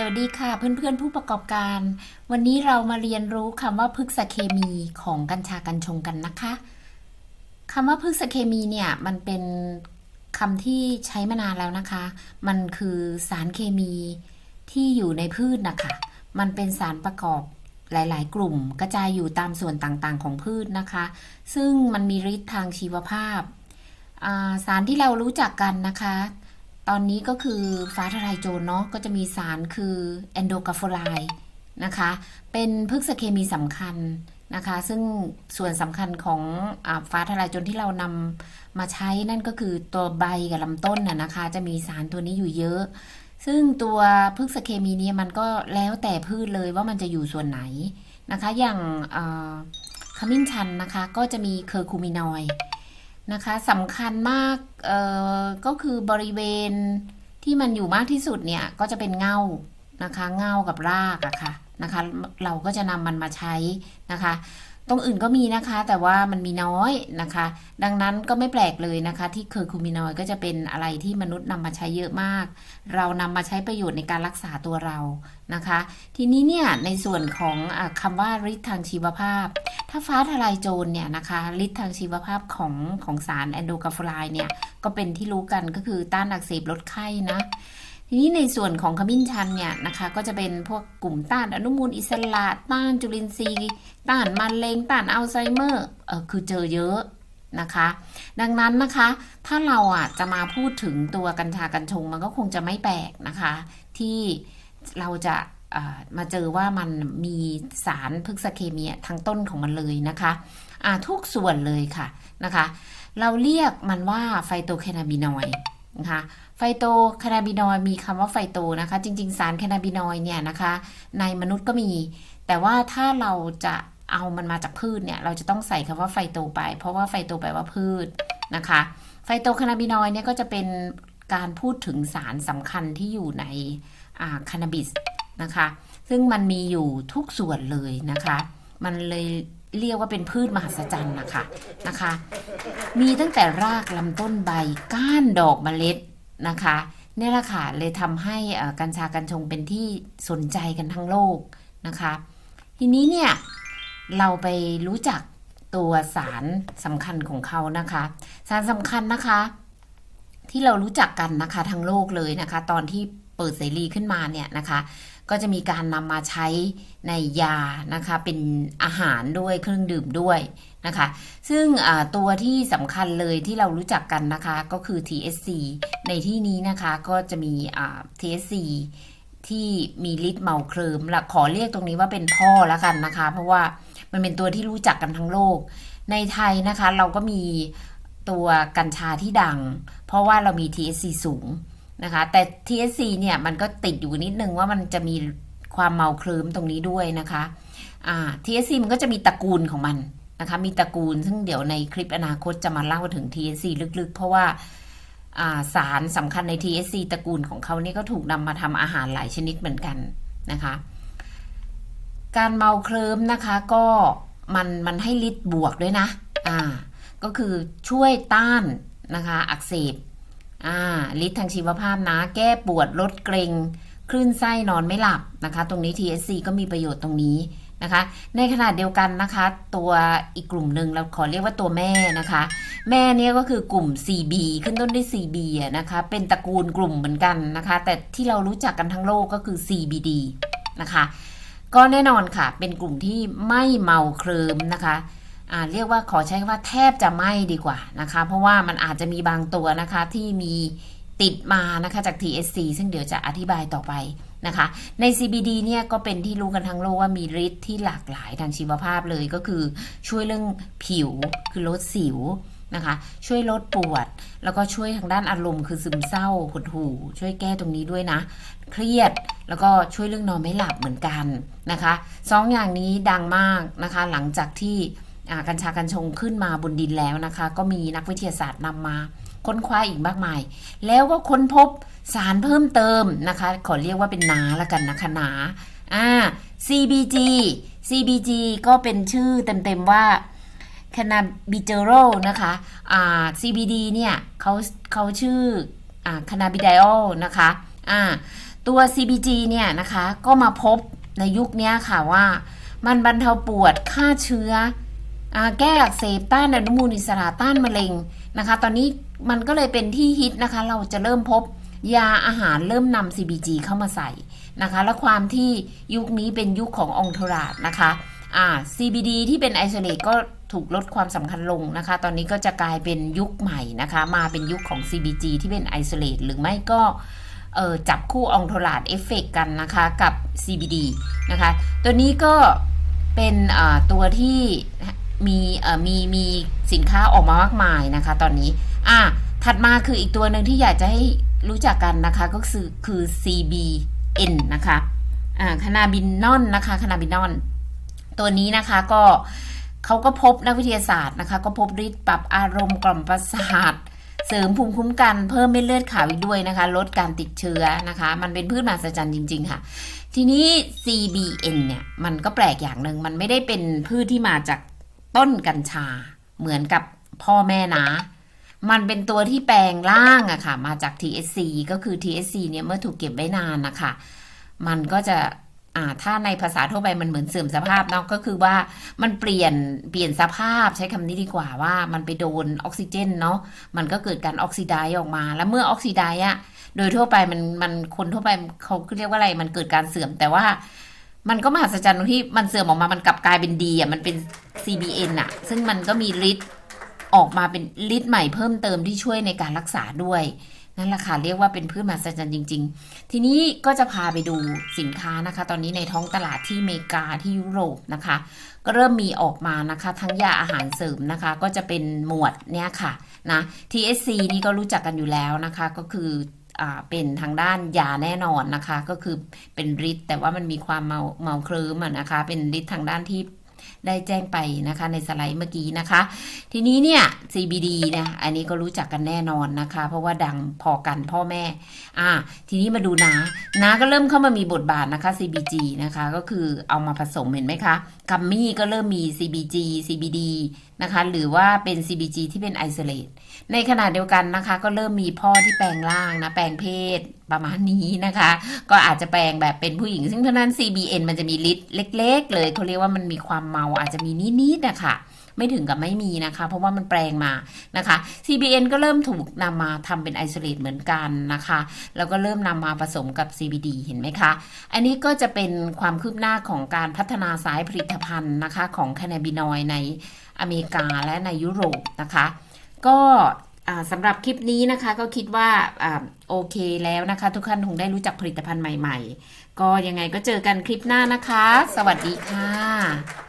สวัสดีค่ะเพื่อนๆผู้ประกอบการ วันนี้เรามาเรียนรู้คำว่าพฤกษเคมีของกัญชากัญชงกันนะคะคำว่าพฤกษเคมีเนี่ยมันเป็นคำที่ใช้มานานแล้วนะคะ มันคือสารเคมีที่อยู่ในพืชนะคะมันเป็นสารประกอบหลาย ๆ กลุ่มกระจายอยู่ตามส่วนต่างๆ ของพืชนะคะ ซึ่งมันมีฤทธิ์ทางชีวภาพาสารที่เรารู้จักกันนะคะ ตอนนี้ก็คือฟ้าทลายโจรเนาะก็จะมีสารคือแอนโดกาโฟไลนะคะ เป็นพฤกษเคมีสำคัญนะคะ ซึ่งส่วนสำคัญของอฟ้าทลายโจรที่เรานำมาใช้นั่นก็คือตัวใบกับลำต้นน่ะนะคะ จะมีสารตัวนี้อยู่เยอะ ซึ่งตัวพฤกษเคมีเนี้มันก็แล้วแต่พืชเลยว่ามันจะอยู่ส่วนไหนนะคะ อย่างขมิ้นชันนะคะ ก็จะมีเคอร์คูมินอยด์ นะคะสำคัญมากเอ่อก็คือบริเวณที่มันอยู่มากที่สุดเนี่ยก็จะเป็นเงานะคะเงากับรากอะค่ะนะคะ เราก็จะนำมันมาใช้นะคะ ตรงอื่นก็มีนะคะ แต่ว่ามันมีน้อยนะคะ ดังนั้นก็ไม่แปลกเลยนะคะ ที่เคอร์คูมินอยด์ก็จะเป็นอะไรที่มนุษย์นำมาใช้เยอะมาก เรานำมาใช้ประโยชน์ในการรักษาตัวเรานะคะ ทีนี้เนี่ยในส่วนของอคำว่าฤทธิ์ทางชีวภาพ ถ้าฟ้าทลายโจรเนี่ยนะคะฤทธิ์ทางชีวภาพของของสารแอนโดกาโฟไลเนี่ยก็เป็นที่รู้กันก็คือต้านอักเสบลดไข้นะ ทีนี้ในส่วนของขมิ้นชันเนี่ยนะคะ ก็จะเป็นพวกกลุ่มต้านอนุมูลอิสระต้านจุลินทรีย์ ต้านมะเร็งต้านอัลไซเมอร์เออคือเจอเยอะนะคะ ดังนั้นนะคะ ถ้าเราอะจะมาพูดถึงตัวกัญชากัญชงมันก็คงจะไม่แปลกนะคะ ที่เราจะเอ่อมาเจอว่ามันมีสารพฤกษเคมีทั้งต้นของมันเลยนะคะอ่าทุกส่วนเลยค่ะนะคะ เราเรียกมันว่าไฟโตแคนาบินอยด์ นะคะไฟโตแคนาบินอยด์มีคำว่าไฟโตนะคะ จริง ๆ สารแคนาบินอยด์เนี่ยนะคะ ในมนุษย์ก็มี แต่ว่าถ้าเราจะเอามันมาจากพืชเนี่ย เราจะต้องใส่คำว่าไฟโตไป เพราะว่าไฟโตแปลว่าพืชนะคะ ไฟโตแคนาบินอยด์เนี่ยก็จะเป็นการพูดถึงสารสำคัญที่อยู่ในคานาบิสนะคะ ซึ่งมันมีอยู่ทุกส่วนเลยนะคะ มันเลย เรียกว่าเป็นพืชมหัศจรรย์นะคะนะคะ มีตั้งแต่รากลำต้นใบก้านดอกเมล็ดนะคะนี่แหละค่ะเลยทำให้กัญชากัญชงเป็นที่สนใจกันทั้งโลกนะคะ ทีนี้เนี่ยเราไปรู้จักตัวสารสำคัญของเขานะคะ สารสำคัญนะคะ ที่เรารู้จักกันนะคะทั้งโลกเลยนะคะ ตอนที่ เปิดเสรีขึ้นมาเนี่ยนะคะก็จะมีการนำมาใช้ในยานะคะเป็นอาหารด้วยเครื่องดื่มด้วยนะคะ ซึ่งตัวที่สำคัญเลยที่เรารู้จักกันนะคะก็คือ TSC ในที่นี้นะคะก็จะมี TSC ที่มีฤทธิ์เมาเคลิมละขอเรียกตรงนี้ว่าเป็นพ่อแล้วกันนะคะ เพราะว่ามันเป็นตัวที่รู้จักกันทั้งโลก ในไทยนะคะเราก็มีตัวกัญชาที่ดัง เพราะว่าเรามี TSC สูง นะคะ แต่ TSC เนี่ยมันก็ติดอยู่นิดนึงว่ามันจะมีความเมาเคลิมตรงนี้ด้วยนะคะอ่า TSC มันก็จะมีตระกูลของมันนะคะ มีตระกูลซึ่งเดี๋ยวในคลิปอนาคตจะมาเล่าถึง TSC ลึกๆ เพราะว่าสารสำคัญใน TSC ตระกูลของเขานี่ก็ถูกนำมาทำอาหารหลายชนิดเหมือนกันนะคะ การเมาเคลิมนะคะก็มันมันให้ฤทธิ์บวกด้วยนะ อ่า ก็คือช่วยต้านนะคะ อักเสบ อ่าฤทธิ์ทางชีวภาพนะ แก้ปวดลดเกรงคลื่นไส้นอนไม่หลับนะคะ ตรงนี้ TSC ก็มีประโยชน์ตรงนี้นะคะ ในขณะเดียวกันนะคะ ตัวอีกกลุ่มหนึ่งเราขอเรียกว่าตัวแม่นะคะ แม่เนี่ยก็คือกลุ่ม CB ขึ้นต้นด้วย CB อะนะคะ เป็นตระกูลกลุ่มเหมือนกันนะคะ แต่ที่เรารู้จักกันทั้งโลกก็คือ CBD นะคะ ก็แน่นอนค่ะ เป็นกลุ่มที่ไม่เมาเคลิมนะคะ เรียกว่าขอใช้ว่าแทบจะไม่ดีกว่านะคะ เพราะว่ามันอาจจะมีบางตัวนะคะที่มีติดมานะคะจาก TSC ซึ่งเดี๋ยวจะอธิบายต่อไปนะคะ ใน CBD เนี่ยก็เป็นที่รู้กันทั้งโลกว่ามีฤทธิ์ที่หลากหลายทางชีวภาพเลยก็คือช่วยเรื่องผิวคือลดสิวนะคะช่วยลดปวด แล้วก็ช่วยทางด้านอารมณ์คือซึมเศร้าหดหู่ช่วยแก้ตรงนี้ด้วยนะ เครียดแล้วก็ช่วยเรื่องนอนไม่หลับเหมือนกันนะคะสองอย่างนี้ดังมากนะคะ หลังจากที่ กัญชากัญชงขึ้นมาบนดินแล้วนะคะ ก็มีนักวิทยาศาสตร์นำมาค้นคว้าอีกมากมาย แล้วก็ค้นพบสารเพิ่มเติมนะคะ ขอเรียกว่าเป็นนาละกันนะคะนาอ่า CBG CBG ก็เป็นชื่อเต็มๆว่า cannabigerol นะคะอ่า CBD เนี่ยเขาเขาชื่ออ่า cannabidiol นะคะอ่าตัว CBG เนี่ยนะคะก็มาพบในยุคนี้ค่ะว่ามันบรรเทาปวดฆ่าเชื้อ แก้อักเสบต้านอนุมูลอิสระต้านมะเร็งนะคะ ตอนนี้มันก็เลยเป็นที่ฮิตนะคะ เราจะเริ่มพบยาอาหารเริ่มนำ CBG เข้ามาใส่นะคะ และความที่ยุคนี้เป็นยุคขององค์ทราดนะคะอ่า CBD ที่เป็นไอโซเลตก็ถูกลดความสำคัญลงนะคะ ตอนนี้ก็จะกลายเป็นยุคใหม่นะคะ มาเป็นยุคของ CBG ที่เป็นไอโซเลตหรือไม่ก็จับคู่องโทลาดเอฟเฟกกันนะคะกับ CBD นะคะ ตัวนี้ก็เป็นตัวที่ มีเอ่อมีมีสินค้าออกมามากมายนะคะ ตอนนี้ อะถัดมาคืออีกตัวหนึ่งที่อยากจะให้รู้จักกันนะคะก็คือคือ CBN นะคะอ่าคนาบินนอนนะคะคนาบินอน ตัวนี้นะคะก็เขาก็พบนักวิทยาศาสตร์นะคะ ก็พบฤทธิ์ปรับอารมณ์กล่อมประสาทเสริมภูมิคุ้มกันเพิ่มเม็ดเลือดขาวอีกด้วยนะคะ ลดการติดเชื้อนะคะ มันเป็นพืชมหัศจรรย์จริง ๆ ค่ะ ทีนี้ CBN เนี่ย มันก็แปลกอย่างหนึ่งมันไม่ได้เป็นพืชที่มาจาก ต้นกัญชา เหมือนกับพ่อแม่นะ มันเป็นตัวที่แปลงร่างอะค่ะ มาจาก TSC ก็คือ TSC เนี่ยเมื่อถูกเก็บไว้นานนะคะมันก็จะอ่าถ้าในภาษาทั่วไปมันเหมือนเสื่อมสภาพเนาะก็คือว่ามันเปลี่ยนเปลี่ยนสภาพใช้คำนี้ดีกว่าว่ามันไปโดนออกซิเจนเนาะมันก็เกิดการออกซิไดซ์ออกมา แล้วเมื่อออกซิไดซ์อะโดยทั่วไปมันมันคนทั่วไปเขาเรียกว่าอะไรมันเกิดการเสื่อมแต่ว่า มันก็มหัศจรรย์ตรงที่มันเสื่อมออกมามันกลับกลายเป็นดีอะมันเป็น CBN อะซึ่งมันก็มีฤทธิ์ออกมาเป็นฤทธิ์ใหม่เพิ่มเติมที่ช่วยในการรักษาด้วยนั่นแหละค่ะเรียกว่าเป็นพืชมหัศจรรย์จริง ๆ ทีนี้ก็จะพาไปดูสินค้านะคะ ตอนนี้ในท้องตลาดที่อเมริกาที่ยุโรปนะคะ ก็เริ่มมีออกมานะคะ ทั้งยาอาหารเสริมนะคะ ก็จะเป็นหมวดเนี่ยค่ะนะ TSC นี่ก็รู้จักกันอยู่แล้วนะคะ ก็คือ เป็นทางด้านยาแน่นอนนะคะ ก็คือเป็นฤทธิ์แต่ว่ามันมีความเมาเมาเคลิ้มนะคะ เป็นฤทธิ์ทางด้านที่ ได้แจ้งไปนะคะ ในสไลด์เมื่อกี้นะคะ ทีนี้เนี่ย CBD นี่ยอันนี้ก็รู้จักกันแน่นอนนะคะ เพราะว่าดังพอกันพ่อแม่ อ่า ทีนี้มาดูนานาก็เริ่มเข้ามามีบทบาทนะคะ CBG นะคะ ก็คือเอามาผสมเห็นไหมคะกัมมี่ก็เริ่มมี CBG CBD นะคะ หรือว่าเป็น CBG ที่เป็นไอโซเลตในขณะเดียวกันนะคะ ก็เริ่มมีพ่อที่แปลงร่างนะ แปลงเพศประมาณนี้นะคะ ก็อาจจะแปลงแบบเป็นผู้หญิง ซึ่งเท่านั้น CBN มันจะมีฤทธิ์เล็ก ๆ เลยเขาเรียกว่ามันมีความเมาอาจจะมีนิดๆนะคะไม่ถึงกับไม่มีนะคะ เพราะว่ามันแปลงมานะคะ CBN ก็เริ่มถูกนำมาทำเป็นไอโซเลตเหมือนกันนะคะ แล้วก็เริ่มนำมาผสมกับ CBD เห็นไหมคะ อันนี้ก็จะเป็นความคืบหน้าของการพัฒนาสายผลิตภัณฑ์นะคะ ของแคนาบินอยในอเมริกาและในยุโรปนะคะ ก็สำหรับคลิปนี้นะคะก็คิดว่าอ่าโอเคแล้วนะคะ ทุกท่านคงได้รู้จักผลิตภัณฑ์ใหม่ ๆ ก็ยังไงก็เจอกันคลิปหน้านะคะ สวัสดีค่ะ